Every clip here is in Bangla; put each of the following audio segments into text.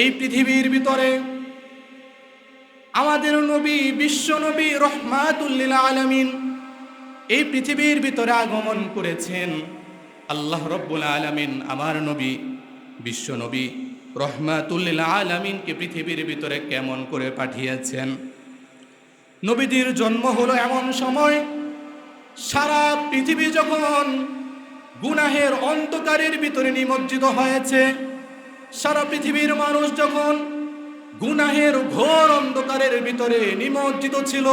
এই পৃথিবীর ভিতরে আমাদের নবী, বিশ্ব নবী রহমাতুল্লিল আলমিন এই পৃথিবীর ভিতরে আগমন করেছেন। আল্লাহ রব্বুল আলমিন আমার নবী, বিশ্ব নবী রহমাতুল্লিল আলমিনকে পৃথিবীর ভিতরে কেমন করে পাঠিয়েছেন? নবীদের জন্ম হলো এমন সময়, সারা পৃথিবী যখন গুনাহের অন্ধকারের ভিতরে নিমজ্জিত হয়েছে সারা পৃথিবীর মানুষ যখন গুনাহের ঘোর অন্ধকারের ভিতরে নিমজ্জিত ছিল,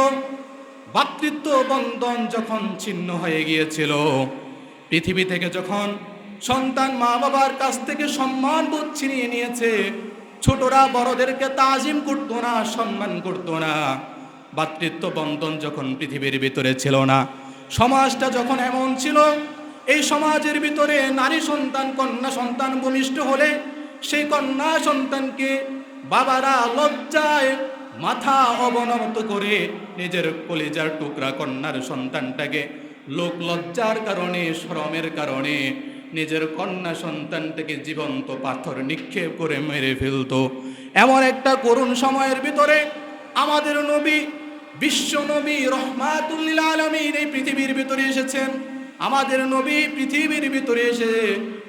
ভাতৃত্ব বন্ধন যখন ছিন্ন হয়ে গিয়েছিল, পৃথিবী থেকে যখন সন্তান মা বাবার কাছ থেকে সম্মান বোধ ছিনিয়ে নিয়েছে, ছোটরা বড়দেরকে তাজিম করতো না, সম্মান করতো না। ভাতৃত্ব বন্ধন যখন পৃথিবীর ভিতরে ছিল না, সমাজটা যখন এমন ছিল, এই সমাজের ভিতরে নারী সন্তান, কন্যা সন্তান ভূমিষ্ঠ হলে সেই কন্যা সন্তানকে বাবারা লজ্জায় মাথা অবনত করে নিজের কলিজার টুকরা কন্যার সন্তানটাকে লোক লজ্জার কারণে শ্রমের কারণে নিজের কন্যা সন্তানটাকে জীবন্ত পাথর নিক্ষেপ করে মেরে ফেলতো। এমন একটা করুণ সময়ের ভিতরে আমাদের নবী, বিশ্ব নবী রহমাতুল্লিল আলমীর এই পৃথিবীর ভিতরে এসেছেন। আমাদের নবী পৃথিবীর ভিতরে এসে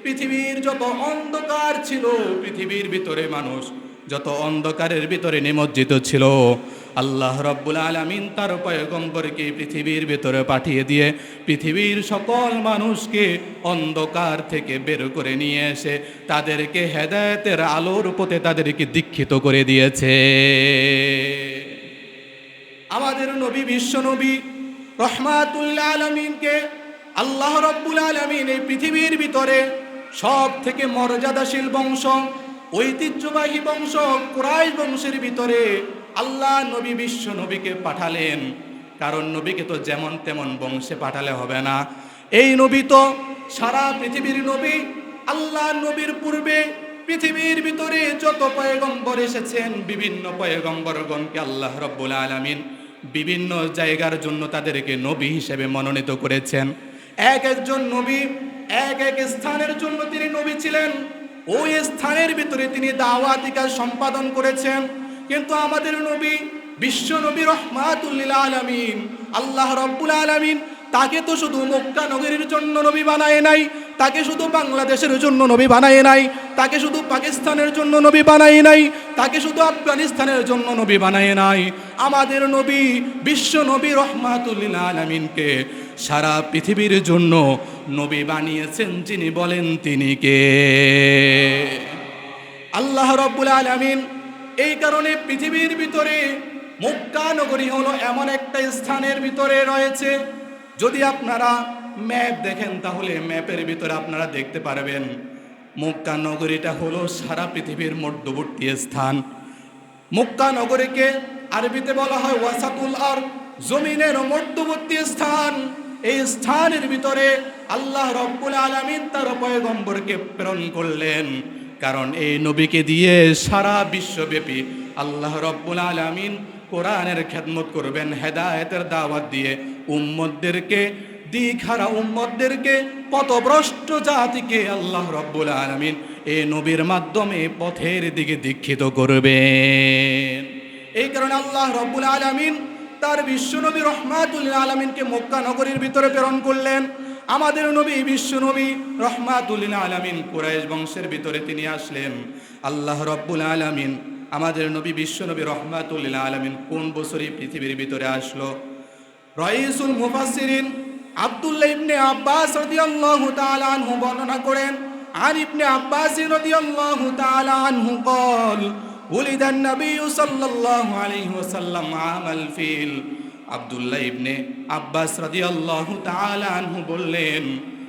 পৃথিবীর যত অন্ধকার ছিল, পৃথিবীর ভিতরে মানুষ যত অন্ধকারের ভিতরে নিমজ্জিত ছিল, আল্লাহ রব্বুল আলমিন তার পয়গম্বরকে পৃথিবীর ভিতরে পাঠিয়ে দিয়ে পৃথিবীর সকল মানুষকে অন্ধকার থেকে বের করে নিয়ে এসে তাদেরকে হেদায়তের আলোর পথে তাদেরকে দীক্ষিত করে দিয়েছে। আমাদের নবী, বিশ্ব নবী রহমাতুল্লাহ আলমিনকে আল্লাহ রব্বুল আলমিন এই পৃথিবীর ভিতরে সব থেকে মর্যাদাশীল বংশ, ঐতিহ্যবাহী বংশ কুরাইশ বংশের ভিতরে আল্লাহ নবী বিশ্ব নবীকে পাঠালেন। কারণ নবীকে তো যেমন তেমন বংশে পাঠালে হবে না। এই নবী তো সারা পৃথিবীর নবী, আল্লাহ নবীর পূর্বে পৃথিবীর ভিতরে যত পয়গম্বর এসেছেন, বিভিন্ন পয়গম্বরগণকে আল্লাহ রব্বুল আলমিন বিভিন্ন জায়গার জন্য তাদেরকে নবী হিসেবে মনোনীত করেছেন। এক একজন নবী এক এক স্থানের জন্য তিনি নবী ছিলেন। ওই স্থানের ভিতরে তিনি দাওয়াতিকা সম্পাদন করেছেন। কিন্তু আমাদের নবী, বিশ্ব নবী রহমাতুল্লিল আলমিন, আল্লাহ রব্বুল আলমিন তাকে তো শুধু মক্কা নগরীর জন্য নবী বানায় নাই তাকে শুধু বাংলাদেশের জন্য নবী বানায় নাই, তাকে শুধু পাকিস্তানের জন্য নবী বানায় নাই, তাকে শুধু আফগানিস্তানের জন্য নবী বানায় নাই। আমাদের নবী, বিশ্ব নবী রহমাতুল্লিল আলমিনকে সারা পৃথিবীর জন্য নবী বানিয়েছেন, যিনি বলেন তিনি কে? আল্লাহ রব্বুল আলমিন এই কারণে পৃথিবীর ভিতরে মক্কা নগরী হলো এমন একটা স্থানের ভিতরে রয়েছে। যদি আপনারা ম্যাপ দেখেন তাহলে, ম্যাপের ভিতরে আপনারা দেখতে পারবেন, মক্কা নগরীটা হলো সারা পৃথিবীর মধ্যবর্তী স্থান। মক্কা নগরীকে আরবিতে বলা হয় ওয়াসাতুল আর জমিনের মধ্যবর্তী স্থান। এই স্থানের ভিতরে আল্লাহ রব্বুল আলমিন তার পয়গম্বরকে প্রেরণ করলেন, কারণ এই নবীকে দিয়ে সারা বিশ্বব্যাপী আল্লাহ রব্বুল আলমিন কোরআনের খেদমত করবেন, হেদায়েতের দাওয়াত দিয়ে উম্মদদেরকে দিখারা উম্মদদেরকে পথভ্রষ্ট জাতিকে আল্লাহ রব্বুল আলমিন এ নবীর মাধ্যমে পথের দিকে দীক্ষিত করবেন। এই কারণে আল্লাহ রব্বুল আলমিন তার বিশ্বনবী রহমাতুল আলমিনকে মক্কা নগরীর ভিতরে প্রেরণ করলেন। আমাদের নবী, বিশ্ব নবী রহমাতুল্লিল আলমিন কুরাইশ বংশের ভিতরে তিনি আসলেন। আল্লাহ রব্বুল আলমিন আমাদের নবী, বিশ্ব নবী রহমাতুল্লিল আলমিন কোন বছরই পৃথিবীর ভিতরে আসলো? রইসুল মুফাসসিরিন আব্দুল্লাহ ইবনে আব্বাস রাদিয়াল্লাহু তাআলা আনহু বর্ণনা করেন আর ইবনে আব্বাস রাদিয়াল্লাহু তাআলা আনহু قال ولد النبي صلى الله عليه وسلم عام الفيل আব্দুল্লাহ ইবনে আব্বাস রাদিয়াল্লাহু তাআলা আনহু বললেন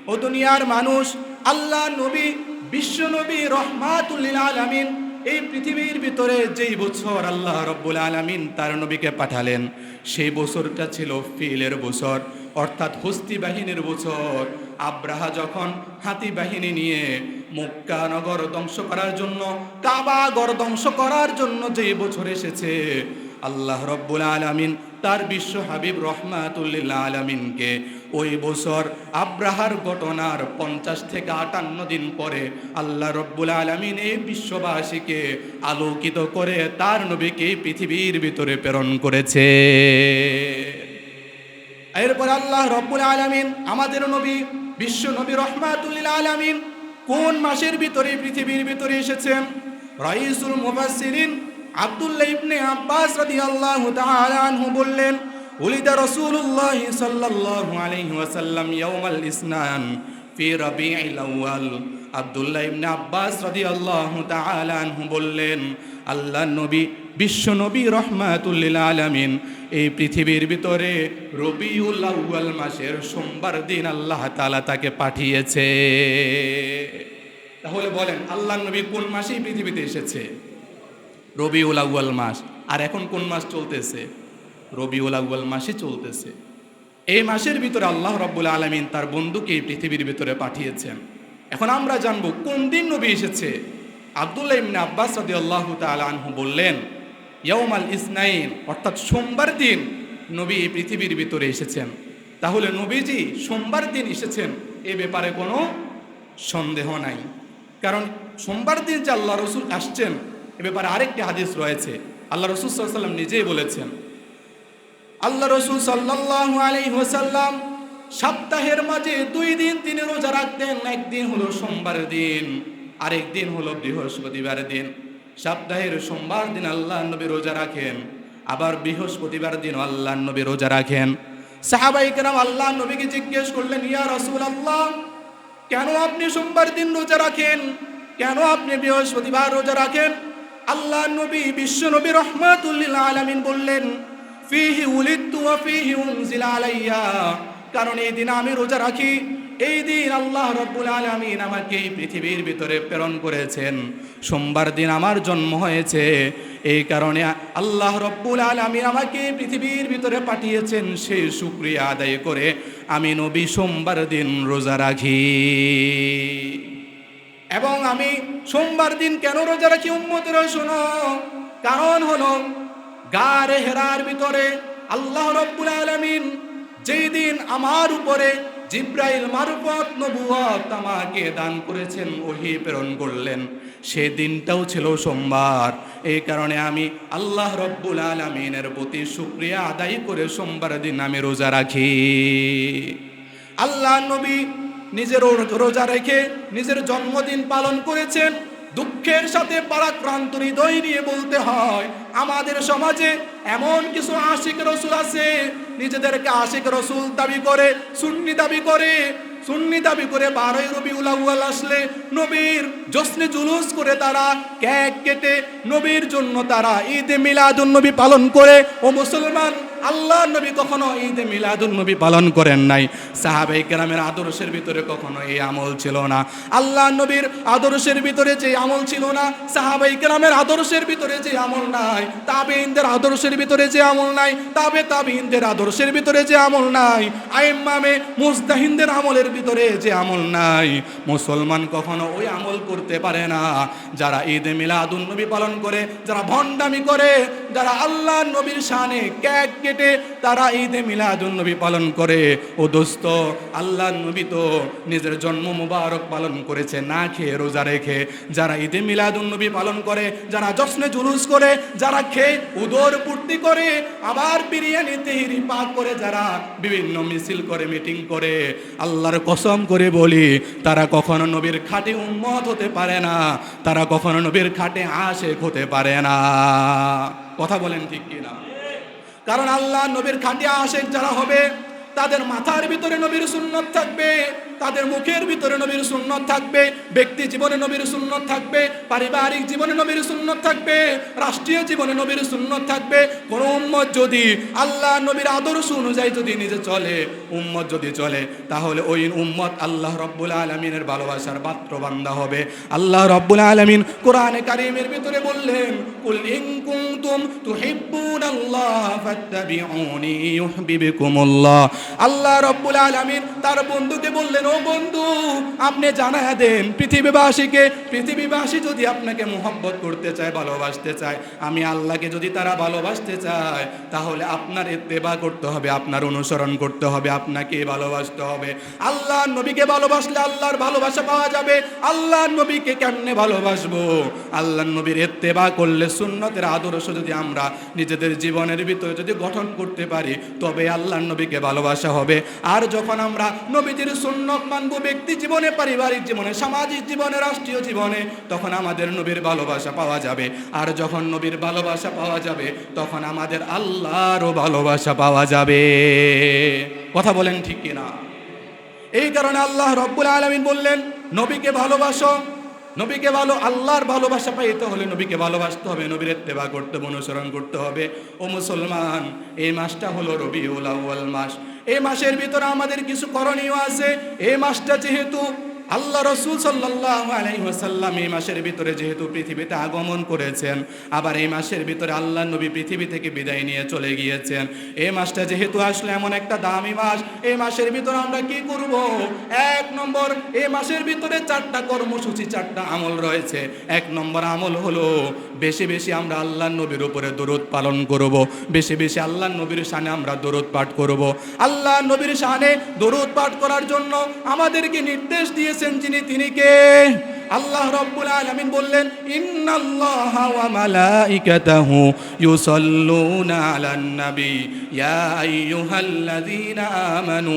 ও দুনিয়ার মানুষ আল্লাহ নবী বিশ্ব নবী রহমাতুল লিল আলামিন এই পৃথিবীর ভিতরে যেই বছর আল্লাহ রব্বুল আলমিন তার নবীকে পাঠালেন সেই বছরটা ছিল ফিলের বছর অর্থাৎ হস্তি বাহিনীর বছর আব্রাহা যখন হাতি বাহিনী নিয়ে মক্কা নগর ধ্বংস করার জন্য কাবাগর ধ্বংস করার জন্য যেই বছর এসেছে, আল্লাহ রব্বুল আলমিন তার বিশ্ব হাবিব রহমাতুল্লিল্লাহ আলমিনকে ওই বছর আব্রাহার ঘটনার পঞ্চাশ থেকে আটান্ন দিন পরে আল্লাহ রব্বুল আলমিন এই বিশ্ববাসীকে আলোকিত করে তার নবীকে পৃথিবীর ভিতরে প্রেরণ করেছে। এরপর আল্লাহ রব্বুল আলমিন আমাদের নবী, বিশ্ব নবী রহমাতুল্লিল আলমিন কোন মাসের ভিতরে পৃথিবীর ভিতরে এসেছেন? রাইসুল মুফাসসিরিন আব্দুল্লাহ ইবনে আব্বাস রাদিয়াল্লাহু তাআলা আনহু বললেন, উলিদা রাসূলুল্লাহ সাল্লাল্লাহু আলাইহি ওয়াসাল্লাম ইয়াউমাল ইসনান ফি রাবিউল আউয়াল। আব্দুল্লাহ ইবনে আব্বাস রাদিয়াল্লাহু তাআলা আনহু বললেন, আল্লাহ নবী, বিশ্ব নবী রহমাতুল্লিল আলামিন, এই পৃথিবীর ভিতরে রবিউল আউয়াল মাসের সোমবার দিন আল্লাহ তাআলা তাকে পাঠিয়েছে। তাহলে বলেন, আল্লাহ নবী কোন মাসে এই পৃথিবীতে এসেছে? রবিউল আউয়াল মাস। আর এখন কোন মাস চলতেছে? রবিউল আউয়াল মাসে চলতেছে। এই মাসের ভিতরে আল্লাহ রব্বুল আলমিন তার বন্ধুকে পৃথিবীর ভিতরে পাঠিয়েছেন। এখন আমরা জানব কোন দিন নবী এসেছে। আব্দুল্লাহ ইবনে আব্বাস রাদি আল্লাহ আনহু বললেন, ইয়াউমাল ইসনাইন অর্থাৎ সোমবার দিন নবী এই পৃথিবীর ভিতরে এসেছেন। তাহলে নবীজি সোমবার দিন এসেছেন এ ব্যাপারে কোনো সন্দেহ নাই। কারণ সোমবার দিন যে আল্লাহ রসুল আসছেন, এ ব্যাপারে আরেকটি হাদিস রয়েছে। আল্লাহ রসুল সাল্লাম নিজেই বলেছেন, আল্লাহ রসুল সাল্লাহ আলাইহি ওয়াসাল্লাম সপ্তাহের মাঝে দুই দিন তিনি রোজা রাখতেন, একদিন হলো সোমবার দিন আরেক দিন হলো বৃহস্পতিবার দিন। সপ্তাহের সোমবার দিন আল্লাহ নবী রোজা রাখেন, আবার বৃহস্পতিবার দিন আল্লাহ নবী রোজা রাখেন। সাহাবাই কেরাম আল্লাহ নবীকে জিজ্ঞেস করলেন, ইয়া রসুল আল্লাহ কেন আপনি সোমবার দিন রোজা রাখেন? কেন আপনি বৃহস্পতিবার রোজা রাখেন? আল্লাহ নবী বিশ্ব নবী রহমাতুল্লিল আলামিন বললেন, ফিহি উলিদতু ওয়া ফিহি উনজিলা আলাইয়া। কারণ এই দিন আমি রোজা রাখি। এই দিন আল্লাহ রব্বুল আলামিন আমাকে এই পৃথিবীর ভিতরে প্রেরণ করেছেন। সোমবার দিন আমার জন্ম হয়েছে। এই কারণে আল্লাহ রব্বুল আলামিন আমাকে পৃথিবীর ভিতরে পাঠিয়েছেন। সেই শুক্রিয়া আদায় করে আমি নবী সোমবার দিন রোজা রাখি। এবং আমি সোমবার দিন কেন রোজা রাখি উম্মতেরা শোনো? কারণ হলো গারে হেরার ভিতরে আল্লাহ রব্বুল আলামিন যেই দিন আমার উপরে জিব্রাইল মারফত নবুয়ত আমাকে দান করেছেন, ওহি প্রেরণ করলেন। সে দিনটাও ছিল সোমবার। এই কারণে আমি আল্লাহ রব্বুল আলমিনের প্রতি শুক্রিয়া আদায় করে সোমবার দিন আমি রোজা রাখি। আল্লাহ নবী নিজের রোজা রেখে নিজের জন্মদিন পালন করেছেন দুঃখের সাথে পরাক্রান্ত হৃদয় নিয়ে বলতে হয়, আমাদের সমাজে এমন কিছু আশিক রসুল আছে, নিজেদেরকে আশিক রসুল দাবি করে, সুন্নি দাবি করে, সুন্নি দাবি করে বারোই রবি উলাউয়াল আসলে নবীর জশ্নে জুলুস করে তারা কেক কেটে নবীর জন্য তারা ঈদে মিলাদুন নবী পালন করে। ও মুসলমান আল্লাহ নবী কখনো ঈদে মিলাদুন নবী পালন করেন নাই। সাহাবাই কেরামের আদর্শের ভিতরে কখনো এই আমল ছিল না। আল্লাহ নবীর আদর্শের ভিতরে যে আমল ছিল না, সাহাবাই কেরামের আদর্শের ভিতরে যে আমল নাই তাবে ইন্দের আদর্শের ভিতরে যে আমল নাই, তাবে তাবে ইন্দের আদর্শের ভিতরে যে আমল নাই, আইম্মামে মুস্তাহিনদের আমলের ভিতরে যে আমল নাই। মুসলমান কখনো ওই আমল করতে পারে না। যারা ঈদে মিলাদুন নবী পালন করে, যারা ভণ্ডামি করে, যারা আল্লাহ নবীর শানে ক্যাক কেটে তারা ঈদে মিলাদুন নবী পালন করে। ও দোস্ত, আল্লাহ নবী তো নিজের জন্ম মুবারক পালন করেছে, না খেয়ে রোজা রেখে। যারা ঈদে মিলাদুন নবী পালন করে, যারা জশ্নে জুলুস করে, যারা খেয়ে উদর পূর্তি করে, আবার বিরিয়ানি তেহিরি পাক করে, যারা বিভিন্ন মিছিল করে, মিটিং করে, আল্লাহর কসম করে বলি, তারা কখনো নবীর খাটে উম্মত হতে পারে না, তারা কখনো নবীর খাটে আশেক হতে পারে না। কথা বলেন ঠিক কিনা? কারণ আল্লাহ নবীর খাটিয়া আশেক যারা হবে তাদের মাথার ভিতরে নবীর সুন্নত থাকবে। তাদের মুখের ভিতরে নবীর সুন্নত থাকবে, ব্যক্তি জীবনে নবীর সুন্নত থাকবে, পারিবারিক জীবনে নবীর সুন্নত থাকবে, রাষ্ট্রীয় জীবনে নবীর সুন্নত থাকবে। কোন উম্মত যদি আল্লাহ নবীর আদর্শ অনুযায়ী যদি নিজে চলে, উম্মত যদি চলে, তাহলে ওই উম্মত আল্লাহ রব্বুল আলমিনের ভালোবাসার পাত্র বান্দা হবে। আল্লাহ রব্বুল আলমিন কোরআনে কারিমের ভিতরে বললেন, কুল ইন কুনতুম তুহিব্বুনাল্লাহ ফাত্তাবিউনি ইউহিব্বুকুমুল্লাহ। আল্লাহ রব্বুল আলামিন তার বন্ধুকে বললেন বন্ধু, আপনি জানায় দেন, পৃথিবীবাসীকে, পৃথিবীবাসী যদি আপনাকে মোহব্বত করতে চায়, ভালোবাসতে চায়, আমি আল্লাহকে যদি তারা ভালোবাসতে চায়, তাহলে আপনার এত্তেবা করতে হবে, আপনার অনুসরণ করতে হবে, আপনাকে ভালোবাসতে হবে। আল্লাহ নবীকে ভালোবাসলে আল্লাহর ভালোবাসা পাওয়া যাবে। আল্লাহ নবীকে কেমনে ভালোবাসবো? আল্লাহ নবীর এত্তেবা করলে সুন্নতের আদর্শ যদি আমরা নিজেদের জীবনের ভিতরে যদি গঠন করতে পারি, তবে আল্লাহ নবীকে ভালোবাসা হবে। আর যখন আমরা নবীজির সুন্নত মানব ব্যক্তি জীবনে, পারিবারিক জীবনে, সামাজিক জীবনে, রাষ্ট্রীয় জীবনে, তখন আমাদের নবীর ভালোবাসা পাওয়া যাবে। আর যখন নবীর ভালোবাসা পাওয়া যাবে, তখন আমাদের আল্লাহরও ভালোবাসা পাওয়া যাবে। কথা বলেন ঠিক কিনা? এই কারণে আল্লাহ রব্বুল আলমিন বললেন, নবীকে ভালোবাসো নবীকে ভালো আল্লাহর ভালোবাসা পাইতে হলে নবীকে ভালোবাসতে হবে নবীর এত্তেবা করতে হবে, অনুসরণ করতে হবে। ও মুসলমান এই মাসটা হলো রবিউল আউয়াল মাস। এই মাসের ভিতরে আমাদের কিছু করণীয় আছে। এই মাসটা যেহেতু আল্লাহ রসুল সাল্লাহ আলাইসাল্লাম এই মাসের ভিতরে যেহেতু পৃথিবীতে আগমন করেছেন, আবার এই মাসের ভিতরে আল্লাহ নবী পৃথিবী থেকে বিদায় নিয়ে চলে গিয়েছেন। এই মাসটা যেহেতু আসলে এমন একটা দামি মাস, এই মাসের ভিতরে আমরা কি করব? এক নম্বর, এই মাসের ভিতরে চারটা কর্মসূচি, চারটা আমল রয়েছে। এক নম্বর আমল হলো, বেশি বেশি আমরা আল্লাহ নবীর উপরে দরুদ পালন করব। বেশি বেশি আল্লাহ নবীর শানে আমরা দরুদ পাঠ করব। আল্লাহ নবীর শানে দরুদ পাঠ করার জন্য আমাদেরকে নির্দেশ দিয়েছেন যিনি তিনি কে আল্লাহ রব্বুল আলামিন বললেন, ইন্নাল্লাহা ওয়া মালাইকাতাহু ইউসাল্লুনা আলান নবী। ইয়া আইয়ুহাল্লাযীনা আমানু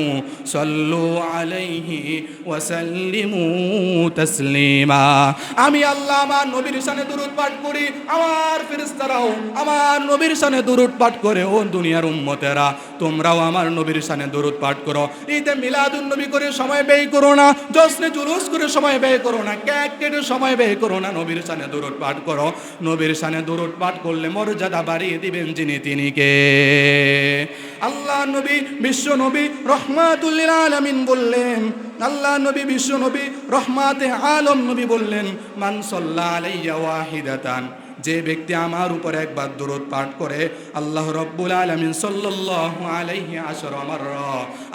সাল্লু আলাইহি ওয়া সাল্লিমু তাসলিমা। আমি আল্লাহ আমার নবীর শানে দরুদ পাঠ করি, আমার ফেরেশতারাও আমার নবীর শানে দরুদ পাঠ করে, ও দুনিয়ার উম্মতেরা, তোমরাও আমার নবীর শানে দরুদ পাঠ করো। ঈদে মিলাদুন নবী করে সময় ব্যয় করো না, জশ্নে জুলুস করে সময় ব্যয় করো না। ক্যাক কেটে সময় ব্যয় করো না, নবীর সানে দূরত পাঠ করো। নবীর সানে দূরত পাঠ করলে মর্যাদা বাড়িয়ে দিবেন যিনি তিনি কে? আল্লাহ নবী, বিশ্ব নবী রহমাতুল্লিল আলামিন বললেন, আল্লাহ নবী, বিশ্ব নবী রহমাতে আলম নবী বললেন মানসল্লা আলাইয়া ওয়াহিদাতান। যে ব্যক্তি আমার উপর একবার দূরত পাঠ করে, আল্লাহ রব্বুল আলমিন সাল্লাহ আলাইহি আসর আমার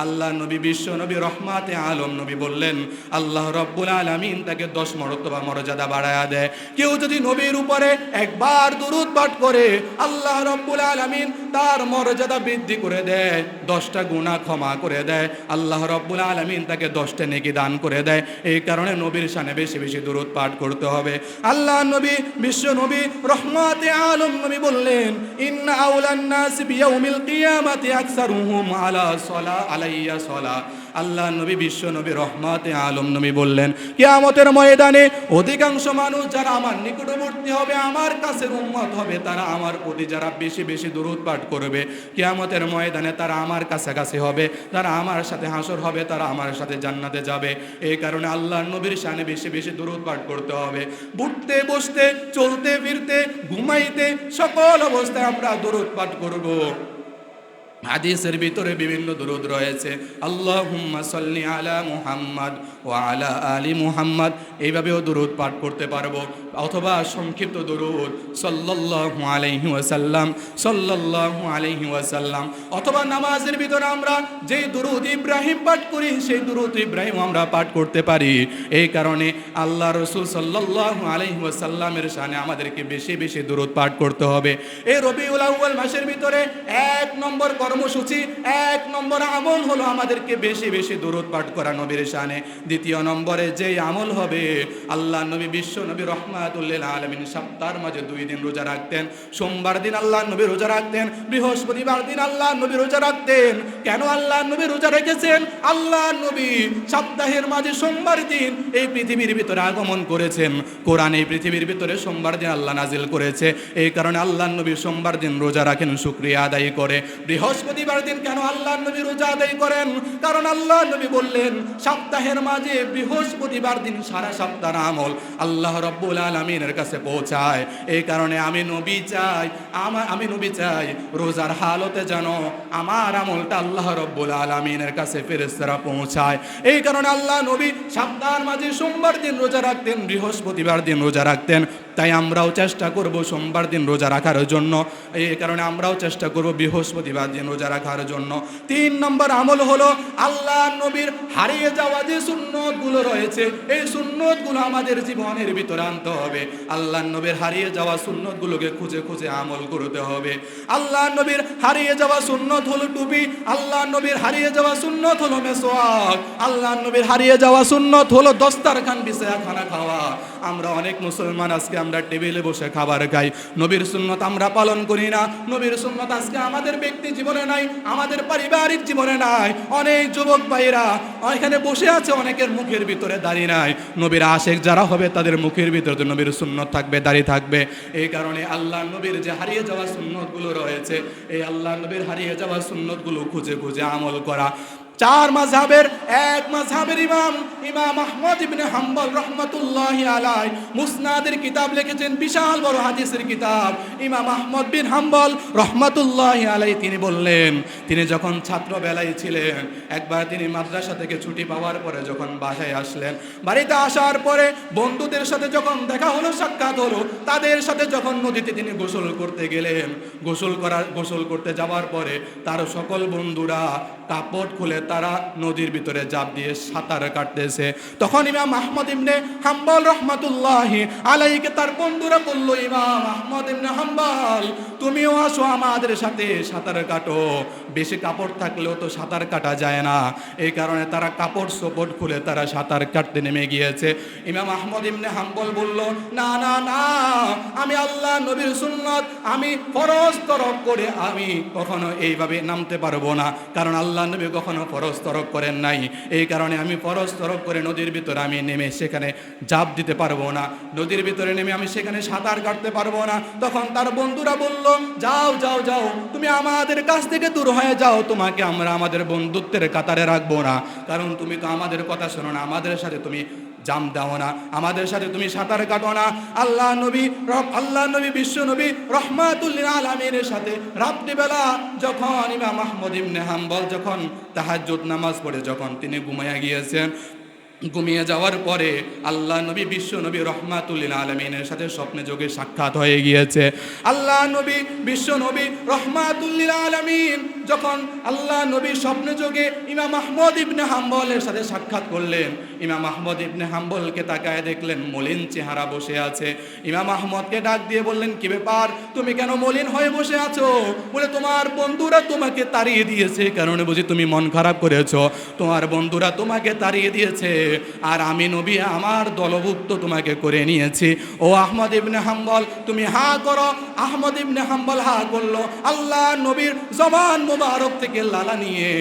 আল্লাহ নবী বিশ্ব নবী রহমাতে আলম নবী বললেন, আল্লাহ রব্বুল আলমিন তাকে দশ মরতবা মর্যাদা বাড়ায়া দেয়। কেউ যদি নবীর উপরে একবার দূরত পাঠ করে, আল্লাহ রব্বুল আলমিন তার মর্যাদা বৃদ্ধি করে দেয়, দশটা গুণা ক্ষমা করে দেয়, আল্লাহ রব্বুল আলমিন তাকে দশটা নেকি দান করে দেয়। এই কারণে নবীর সানে বেশি বেশি দূরত পাঠ করতে হবে। আল্লাহ নবী, বিশ্ব নবী, রহমাতে আলম নবী বললেন, ইন্না আউলান নাস বিয়াউমিল কিয়ামাতি আকসারুহুম আলা সলা, আলাইয়া সলা। আল্লাহ নবী বিশ্ব নবী রহমাতে আলম নবী বললেন, কিয়ামতের ময়দানে অধিকাংশ মানুষ যারা আমার নিকটবর্তী হবে, আমার কাছে উম্মত হবে, তারা আমার প্রতি যারা বেশি বেশি দরুদ পাঠ করবে, কিয়ামতের ময়দানে তারা আমার কাছাকাছি হবে তারা আমার সাথে হাসর হবে, তারা আমার সাথে জান্নাতে যাবে। এই কারণে আল্লাহ নবীর শানে বেশি বেশি দরুদ পাঠ করতে হবে। উঠতে, বসতে, চলতে, ফিরতে, ঘুমাইতে সকল অবস্থায় আমরা দরুদ পাঠ করব। হাদিসের ভিতরে বিভিন্ন দরুদ রয়েছে। আল্লাহ সাল্লি আলা মুহাম্মদ ও আলা আলী মুহাম্মদ। এইভাবেও দরুদ পাঠ করতে পারব। অথবা সংক্ষিপ্ত দরুদ, সাল্লাল্লাহু আলাইহি ওয়াসাল্লাম, সাল্লাল্লাহু আলাইহি ওয়াসাল্লাম। অথবা নামাজের ভিতরে আমরা যেই দরুদ ইব্রাহিম পাঠ করি, সেই দরুদ ইব্রাহিম আমরা পাঠ করতে পারি। এই কারণে আল্লাহ রসুল সাল্লাল্লাহু আলাইহি ওয়াসাল্লামের শানে আমাদেরকে বেশি বেশি দরুদ পাঠ করতে হবে। এই রবিউল আউয়াল মাসের ভিতরে এক নম্বর কর্মসূচি, এক নম্বর আমল হলো আমাদেরকে বেশি বেশি দরুদ পাঠ করা নবীর শানে। দ্বিতীয় নম্বরে যেই আমল হবে, আল্লাহ নবী বিশ্ব নবী রহমাতুল্লিল আলমিন সপ্তাহের মাঝে দুই দিন রোজা রাখতেন। সোমবার দিন আল্লাহ নবী রোজা রাখতেন, বৃহস্পতিবার দিন আল্লাহ নবী রোজা রাখতেন। কেন আল্লাহ নবী রোজা রেখেছেন? আল্লাহ নবী সপ্তাহের মাঝে সোমবার দিন এই পৃথিবীর ভিতরে আগমন করেছেন। কোরআন এই পৃথিবীর ভিতরে সোমবার দিন আল্লাহ নাজিল করেছে। এই কারণে আল্লাহ নবী সোমবার দিন রোজা রাখেন, শুক্রিয়া আদায় করে। বৃহস্পতিবার দিন কেন আল্লাহ নবী রোজা আদায় করেন? কারণ আল্লাহ নবী বললেন, সপ্তাহের মাঝে বৃহস্পতিবার দিন সারা সপ্তাহ আমল আল্লাহ রব্বুল আলমিনের কাছে পৌঁছায়। এই কারণে আমি নবী চাই আমার আমি নবী চাই, রোজার হালতে যেন আমার আমলটা আল্লাহ রব্বুল আলমিনের কাছে ফেরেস্তারা পৌঁছায়। এই কারণে আল্লাহ নবী সপ্তাহের মাঝে সোমবার দিন রোজা রাখতেন বৃহস্পতিবার দিন রোজা রাখতেন। তাই আমরাও চেষ্টা করব সোমবার দিন রোজা রাখার জন্য। এই কারণে আমরাও চেষ্টা করব বৃহস্পতিবার দিন রোজা রাখার জন্য। তিন নম্বর আমল হলো আল্লাহ নবীর হারিয়ে যাওয়া যে সুন্নতগুলো রয়েছে, এই সুন্নতগুলো আমাদের জীবনের ভিতরে আনতে হবে। আল্লাহ নবীর হারিয়ে যাওয়া সুন্নতগুলোকে খুঁজে খুঁজে আমল করতে হবে। আল্লাহ নবীর হারিয়ে যাওয়া সুন্নত হলো টুপি, আল্লাহ নবীর হারিয়ে যাওয়া সুন্নত হলো মেসোয়াক, আল্লাহ নবীর হারিয়ে যাওয়া সুন্নত হলো দস্তারখান বিছায়া খানা খাওয়া। আমরা অনেক মুসলমান আজকে আমরা টেবিলে বসে খাবার খাই। নবীর সুন্নত আমরা পালন করি না। নবীর সুন্নত আজকে আমাদের ব্যক্তি জীবনে নাই, আমাদের পারিবারিক জীবনে নাই। অনেক যুবক ভাইরা এখানে বসে আছে, অনেকের মুখের ভিতরে দাঁড়িয়ে নাই। নবীর আশেক যারা হবে, তাদের মুখের ভিতরে নবীর সুন্নত থাকবে দাঁড়িয়ে থাকবে। এই কারণে আল্লাহ নবীর যে হারিয়ে যাওয়া সুন্নতগুলো রয়েছে, এই আল্লাহ নবীর হারিয়ে যাওয়া সুন্নতগুলো খুঁজে খুঁজে আমল করা। চার মাঝহাবের এক মাঝহাবের ইমাম ইমাম আহমদ ইবনে হাম্বল রহমতুল্লাহি আলাই মুসনাদের কিতাব লিখেছেন, বিশাল বড় হাদিসের কিতাব। ইমাম আহমদ বিন হাম্বল রহমতুল্লাহি আলাই তিনি বললেন, তিনি যখন ছাত্রবেলায় ছিলেন, একবার তিনি মাদ্রাসা থেকে ছুটি পাওয়ার পরে যখন বাসায় আসলেন, বাড়িতে আসার পরে বন্ধুদের সাথে যখন দেখা হলো, সাক্ষাৎ হলো, তাদের সাথে যখন নদীতে তিনি গোসল করতে গেলেন, গোসল করার, গোসল করতে যাওয়ার পরে তার সকল বন্ধুরা কাপড় খুলে তারা নদীর ভিতরে জাপ দিয়ে সাঁতার কাটতেছে। তখন ইমাম আহমদ ইবনে হাম্বল রহমাতুল্লাহ আলাইকে তার বন্ধুরা বলল, ইমাম আহমদ ইবনে হাম্বল, তুমিও আসো আমাদের সাথে সাঁতার কাটো। বেশি কাপড় থাকলেও তো সাঁতার কাটা যায় না। এই কারণে তারা কাপড় সোপট খুলে তারা সাঁতার কাটতে নেমে গিয়েছে। ইমাম আহমদ ইবনে হাম্বল বলল, না না না, আমি আল্লাহ নবীর সুন্নত, আমি ফরজ তরক করে আমি কখনো এইভাবে নামতে পারব না। কারণ আল্লাহ নবী কখনো ফরজ তরক করেন নাই। এই কারণে আমি ফরজ তরক করে নদীর ভিতরে আমি নেমে সেখানে জাপ দিতে পারব না। নদীর ভিতরে নেমে আমি সেখানে সাঁতার কাটতে পারব না। তখন তার বন্ধুরা বলল, যাও যাও যাও, তুমি আমাদের কাছ থেকে দূর হয়ে যাও। তোমাকে আমরা আমাদের বন্ধুত্বের কাতারে রাখব না। কারণ তুমি তো আমাদের কথা শোনো না, আমাদের সাথে তুমি জাম দাও না। আমাদের সাথে তুমি সাঁতার কাটো না। আল্লাহ নবী আল্লাহ নবী, বিশ্ব নবী রহমাতুল্লিন আলমিনের সাথে রাত্রিবেলা যখন ইমাম আহমদ ইবনে হাম্বল যখন তাহাজ্জুদ নামাজ পড়ে, যখন তিনি ঘুমাইয়া গিয়েছেন ঘুমিয়ে যাওয়ার পরে আল্লাহ নবী, বিশ্ব নবী রহমাতুল্লিল আলমিনের সাথে স্বপ্নে যোগে সাক্ষাৎ হয়ে গিয়েছে। আল্লাহ নবী, বিশ্ব নবী রহমাতুল্লিল আলমিন যখন আল্লাহ নবী স্বপ্নে যোগে ইমাম আহমদ ইবনে হাম্বলের সাথে সাক্ষাৎ করলেন, ইমাম আহমদ ইবনে হাম্বলকে তাকায় দেখলেন, মলিন চেহারা বসে আছে। ইমাম আহমদকে ডাক দিয়ে বললেন, কি ব্যাপার? তুমি কেন মলিন হয়ে বসে আছো? বলে, তোমার বন্ধুরা তোমাকে তাড়িয়ে দিয়েছে, কারণে বুঝি তুমি মন খারাপ করেছ। তোমার বন্ধুরা তোমাকে তাড়িয়ে দিয়েছে। আর আমি নবী, আমার দলভুক্ত তোমাকে করে নিয়েছি। ও আহমদ ইবনে হাম্বল, তুমি হা করো। আহমদ ইবনে হাম্বল হা করল। আল্লাহ নবীর জবান মুবারক থেকে লালা নিয়ে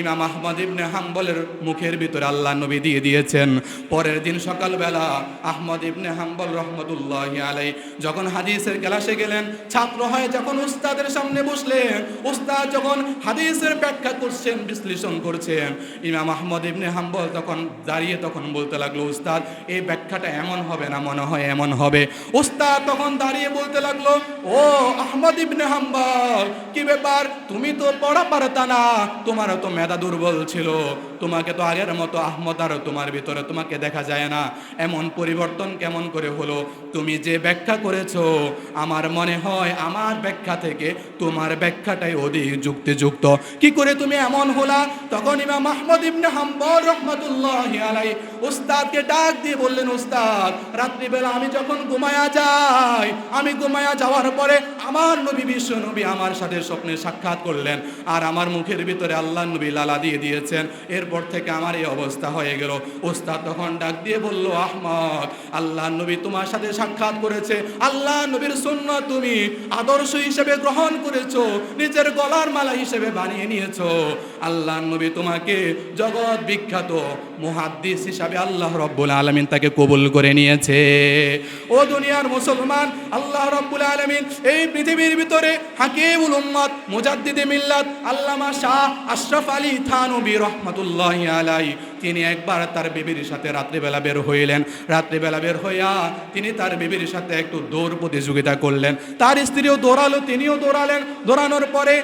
ইমাম আহমদ ইবনে হাম্বলের মুখের ভিতরে আল্লাহ নবী দিয়ে দিয়েছেন। পরের দিন সকালবেলা আহমদ ইবনে হাম্বল রহমতুল্লাহ আলাই যখন হাদিসের ক্লাসে গেলেন, ছাত্র হয়ে যখন উস্তাদের সামনে বসলেন, উস্তাদ যখন হাদিসের ব্যাখ্যা করছেন, বিশ্লেষণ করছেন, ইমাম আহমদ ইবনে হাম্বল তখন দাঁড়িয়ে তখন বলতে লাগল উস্তাদ এই ব্যাখ্যাটা এমন হবে না, মনে হয় এমন হবে। উস্তাদ তখন দাঁড়িয়ে বলতে লাগল, ও আহমদ ইবনে হাম্বল, কি ব্যাপার? তুমি তো পড়া পারতা না তোমার তো মেধা দুর্বল ছিল। তোমাকে তো আগের মতো আহমদ আর তোমার ভিতরে তোমাকে দেখা যায় না। এমন পরিবর্তন কেমন করে হলো? তুমি যে ব্যাখ্যা করেছ, আমার মনে হয় আমার ব্যাখ্যা থেকে তোমার ব্যাখ্যাটাই অধিক যুক্তিযুক্ত। কি করে তুমি এমন হলা? তখন ইমাম আহমদ ইবনে হাম্বল রহমতুল্লাহ আলাই উস্তাদকে ডাক দিয়ে বললেন, উস্তাদ, রাত্রিবেলা আমি যখন ঘুমায়া যাই, আমি ঘুমায়া যাওয়ার পরে আমার নবী বিশ্ব নবী আমার সাথে স্বপ্নে সাক্ষাৎ করলেন। আর আমার মুখের ভিতরে আল্লাহ নবী লালা দিয়ে দিয়েছেন। এরপর থেকে আমার এই অবস্থা হয়ে গেল। ওস্তাদ তখন ডাক দিয়ে বলল, আহমদ, আল্লাহ নবী তোমার সাথে সাক্ষাৎ করেছে। আল্লাহ নবীর শূন্য তুমি আদর্শ হিসেবে গ্রহণ করেছ, নিজের গলার মালা হিসেবে বানিয়ে নিয়েছো। আল্লাহ নবী তোমাকে জগৎ বিখ্যাত মুহাদ্দিস হিসাবে আল্লাহ রব্বুল আলমিন তাকে কবুল করে নিয়েছে। ও দুনিয়ার মুসলমান, আল্লাহ রব্বুল আলমিন এই পৃথিবীর ভিতরে হাকিমুল উম্মত, মুজাদ্দিদে মিল্লাত, আল্লামা শাহ আশরাফ আলী থানবী রহমতুল্লাহ আলাই তিনি একবার তার বিবির সাথে রাত্রিবেলা বের হইলেন। রাত্রিবেলা বের হইয়া তিনি তার বিবির সাথে একটু দৌড় প্রতিযোগিতা করলেন। তার স্ত্রীও দৌড়ালো, তিনিও দৌড়ালেন। দৌড়ানোর পরে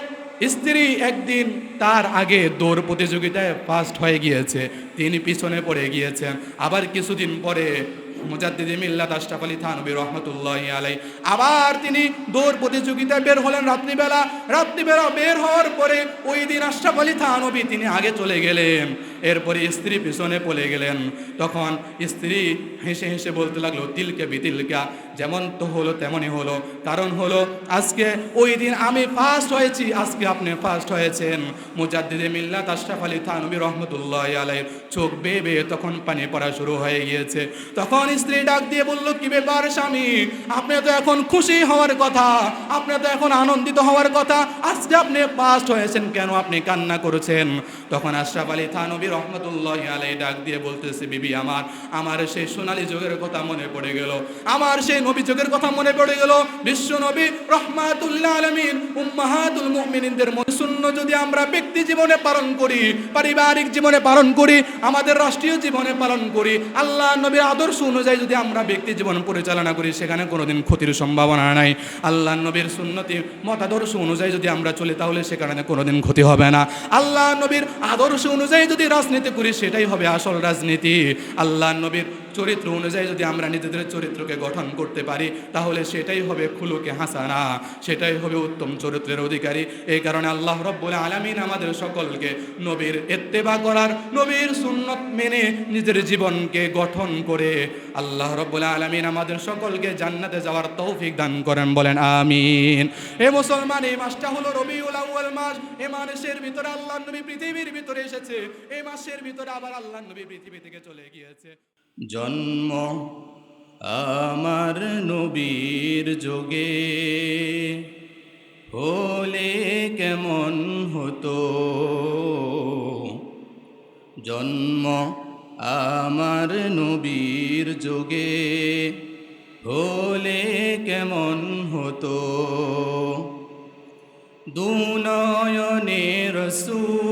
স্ত্রী একদিন তার আগে দৌড় প্রতিযোগিতায় ফার্স্ট হয়ে গিয়েছে। তিনি পিছনে পড়ে গিয়েছেন। আবার কিছুদিন পরে মুজাদ্দিদি মিল্লাত আশরাফ আলী থানবী রহমতুল্লাহ আলাই আবার তিনি দৌড় প্রতিযোগিতায় বের হলেন রাত্রিবেলা। রাত্রিবেলা বের হওয়ার পরে ওই দিন আশরাফ আলী থানবী তিনি আগে চলে গেলেন। এরপরে স্ত্রী পিছনে পড়ে গেলেন। তখন স্ত্রী হেসে হেসে বলতে লাগল, তিলকে বিতিলকা, যেমন তো হলো তেমনই হলো। কারণ হলো, আজকে ওই দিন আমি ফার্স্ট হয়েছি, আজকে আপনি ফার্স্ট হয়েছেন। মুজাদ্দিদে মিল্লাত আশরাফ আলী থানবী রহমতুল্লাহ আলাইয়ের চোখ বেয়ে বেয়ে তখন পানি পড়া শুরু হয়ে গিয়েছে। তখন স্ত্রী ডাক দিয়ে বলল, কি ব্যাপার স্বামী? আপনি তো এখন খুশি হওয়ার কথা, আপনি তো এখন আনন্দিত হওয়ার কথা। আজকে আপনি ফার্স্ট হয়েছেন, কেন আপনি কান্না করেছেন? তখন আশরাফ আলী থানবী রহমতুল্লাহ আলাই ডাক দিয়ে বলতেছে, বিবি আমার আমার সেই সোনালী যুগের কথা মনে পড়ে গেল। আমার সেই নবী যুগের কথা মনে পড়ে গেল। বিশ্ব নবী রহমাতুল্লাহ আলমিন, উম্মাহাতুল মুমিনিনদের মনে যদি আমরা ব্যক্তি জীবনে পালন করি, পারিবারিক জীবনে পালন করি, আমাদের রাষ্ট্রীয় জীবনে পালন করি, আল্লাহ নবীর আদর্শ অনুযায়ী যদি আমরা ব্যক্তি জীবন পরিচালনা করি, সেখানে কোনোদিন ক্ষতির সম্ভাবনা নাই। আল্লাহ নবীর সুন্নতি, মতাদর্শ অনুযায়ী যদি আমরা চলি, তাহলে সেখানে কোনোদিন ক্ষতি হবে না। আল্লাহ নবীর আদর্শ অনুযায়ী যদি রাজনীতি করি সেটাই হবে আসল রাজনীতি। আল্লাহ নবীর চরিত্র অনুযায়ী যদি আমরা নিজেদের চরিত্রকে গঠন করতে পারি, তাহলে সেটাই হবে খুলুকে হাসানা, সেটাই হবে উত্তম চরিত্রের অধিকারী। এই কারণে আল্লাহ রব্বুল আলমিন আমাদের সকলকে নবীর এত্তেবা করার, নবীর সুন্নত মেনে নিজের জীবনকে গঠন করে আল্লাহ রব্বুল আলমিন আমাদের সকলকে জান্নাতে যাওয়ার তৌফিক দান করেন, বলেন আমিন। এ মুসলমান, এই মাসটা হলো রবিউল আউয়াল মাস। এ মাসের ভিতরে আল্লাহ নবী পৃথিবীর ভিতরে এসেছে। এই মাসের ভিতরে আবার আল্লাহ নবী পৃথিবী থেকে চলে গিয়েছে। জন্ম আমার নবীর যোগে। হলে কেমন হতো? জন্ম আমার নবীর যোগে। হলে কেমন হতো? দুনয়নে পাক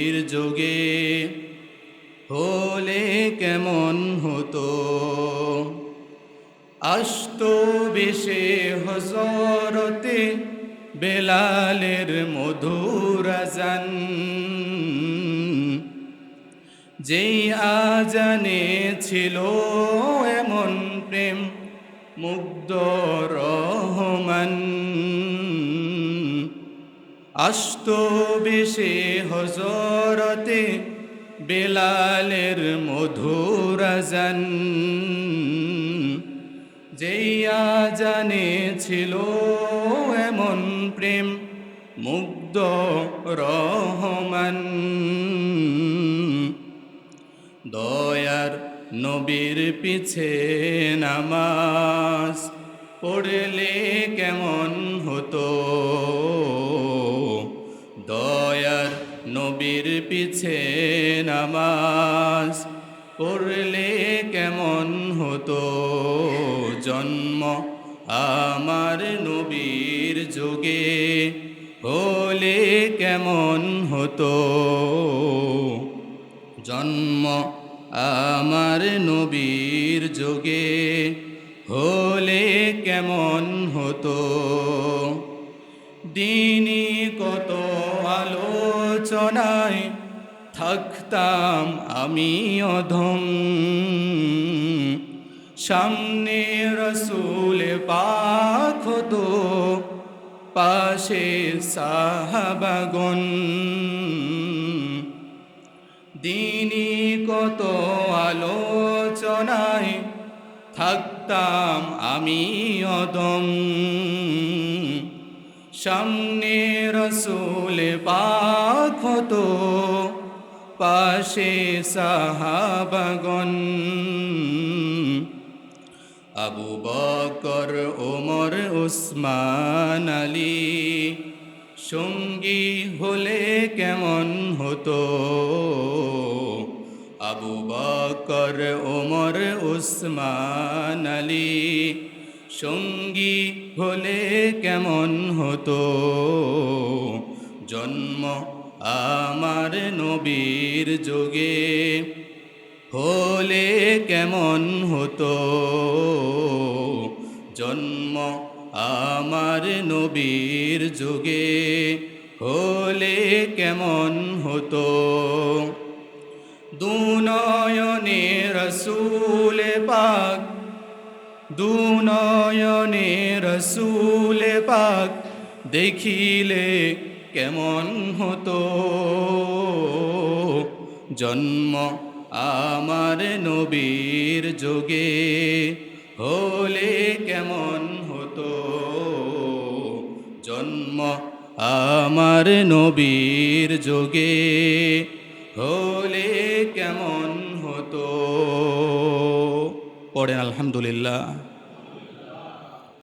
যোগে হলে কেমন হতো? আষ্ট বেশে হজরতে বেলালের মধুর আজান। যেই আজানে ছিল এমন প্রেম মুগ্ধ রহমান আষ্ট বেশে হজরতে বেলালের মধুর আজান। যেই আজানে ছিল এমন প্রেম, মুগ্ধ রহমান। দয়ার নবীর পিছে নামাজ পড়লে কেমন হতো? পিছে নামাজ পড়লে কেমন হতো? জন্ম আমার নবীর যোগে হলে কেমন হতো? জন্ম আমার নবীর যোগে হলে কেমন হতো? দিনই কত আলোচনায় থাকতাম আমি অধম। সামনে রসুল পাখ হতো, পাশে সাহাবাগন দিনই কত আলোচনায় থাকতাম আমি অদম সামনে রসুল পাখ হতো পাশে সাহাবাগন আবু বকর, ওমর, উসমান আলী সঙ্গী হলে কেমন হতো? আবু বকর, ওমর, উসমান আলী সঙ্গী হলে কেমন হতো? জন্ম আমার নবীর যোগে হলে কেমন হতো? জন্ম আমার নবীর যোগে হলে কেমন হতো? দুনয়নে রসুল পাক, দুনয়নে রসুল পাক দেখিলে কেমন হতো? জন্ম আমার নবীর যোগে হলে কেমন হতো? জন্ম আমার নবীর যোগে হলে কেমন হতো? পড়েন আলহামদুলিল্লাহ।